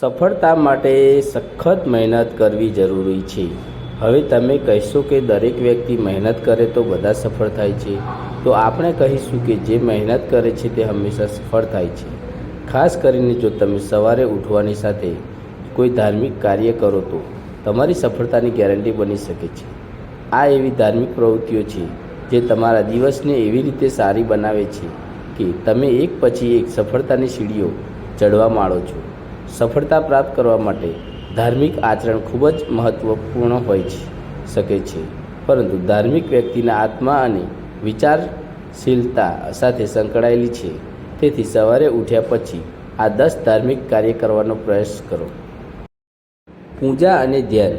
સફળતા માટે સખત મહેનત કરવી જરૂરી છે. હવે તમે કહેશો કે દરેક વ્યક્તિ મહેનત કરે તો બધા સફળ થાય છે. તો આપણે કહીશું કે જે મહેનત કરે છે તે હંમેશા સફળ થાય છે. ખાસ કરીને જો તમે સવારે ઉઠવાની સાથે કોઈ ધાર્મિક કાર્ય કરો તો તમારી સફળતાની ગેરંટી બની શકે છે. આ એવી ધાર્મિક પ્રવૃત્તિઓ છે જે તમારા દિવસને એવી રીતે સારી બનાવે છે કે તમે એક પછી એક સફળતાની સીડીઓ ચડવા માંડો છો. સફળતા પ્રાપ્ત કરવા માટે ધાર્મિક આચરણ ખૂબ જ મહત્વપૂર્ણ હોય છે, શકે છે. પરંતુ ધાર્મિક વ્યક્તિના આત્મા અને વિચારશીલતા સાથે સંકળાયેલી છે. તેથી સવારે ઉઠ્યા પછી આ દસ ધાર્મિક કાર્ય કરવાનો પ્રયાસ કરો. પૂજા અને ધ્યાન.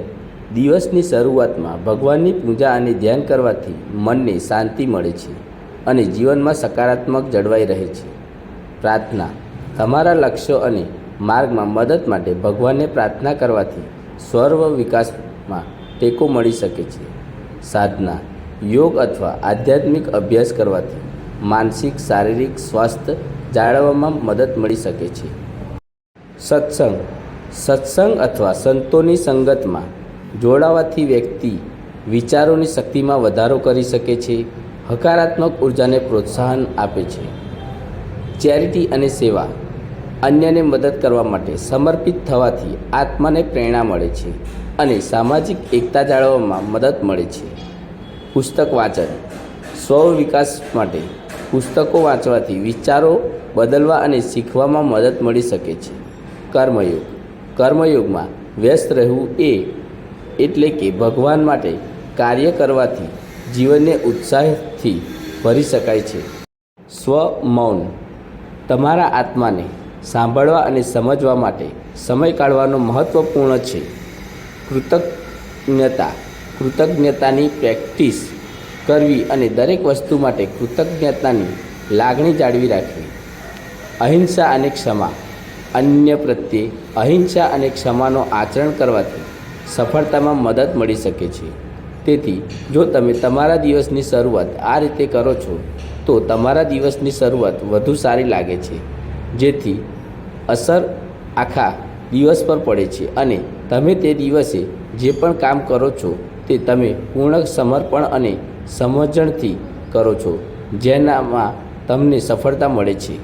દિવસની શરૂઆતમાં ભગવાનની પૂજા અને ધ્યાન કરવાથી મનને શાંતિ મળે છે અને જીવનમાં સકારાત્મક જળવાઈ રહે છે. પ્રાર્થના. તમારા લક્ષ્યો અને માર્ગમાં મદદ માટે ભગવાનને પ્રાર્થના કરવાથી સર્વ વિકાસમાં ટેકો મળી શકે છે. સાધના, યોગ અથવા આધ્યાત્મિક અભ્યાસ કરવાથી માનસિક, શારીરિક સ્વાસ્થ્ય જાળવવામાં મદદ મળી શકે છે. સત્સંગ સત્સંગ અથવા સંતોની સંગતમાં જોડાવાથી વ્યક્તિ વિચારોની શક્તિમાં વધારો કરી શકે છે, હકારાત્મક ઉર્જાને પ્રોત્સાહન આપે છે. ચેરિટી અને સેવા અન્યને મદદ કરવા માટે સમર્પિત થવાથી આત્માને પ્રેરણા મળે છે અને સામાજિક એકતા જાળવવામાં મદદ મળે છે. પુસ્તક વાંચન. સ્વ વિકાસ માટે પુસ્તકો વાંચવાથી વિચારો બદલવા અને શીખવામાં મદદ મળી શકે છે. કર્મયોગ. કર્મયોગમાં વ્યસ્ત રહેવું એ એટલે કે ભગવાન માટે કાર્ય કરવાથી જીવનને ઉત્સાહથી ભરી શકાય છે. સ્વ મૌન. તમારા આત્માને સાંભળવા અને સમજવા માટે સમય કાઢવાનો મહત્ત્વપૂર્ણ છે. કૃતજ્ઞતા, કૃતજ્ઞતાની પ્રેક્ટિસ કરવી અને દરેક વસ્તુ માટે કૃતજ્ઞતાની લાગણી જાળવી રાખવી. અહિંસા અને ક્ષમા, અન્ય પ્રત્યે અહિંસા અને ક્ષમાનો આચરણ કરવાથી સફળતામાં મદદ મળી શકે છે. તેથી, જો તમે તમારા દિવસની શરૂઆત આ રીતે કરો છો, તો તમારા દિવસની શરૂઆત વધુ સારી લાગે છે. જેથી અસર આખા દિવસ પર પડે છે અને તમે તે દિવસે જે પણ કામ કરો છો તે તમે પૂર્ણ સમર્પણ અને સમજણથી કરો છો, જેનામાં તમને સફળતા મળે છે.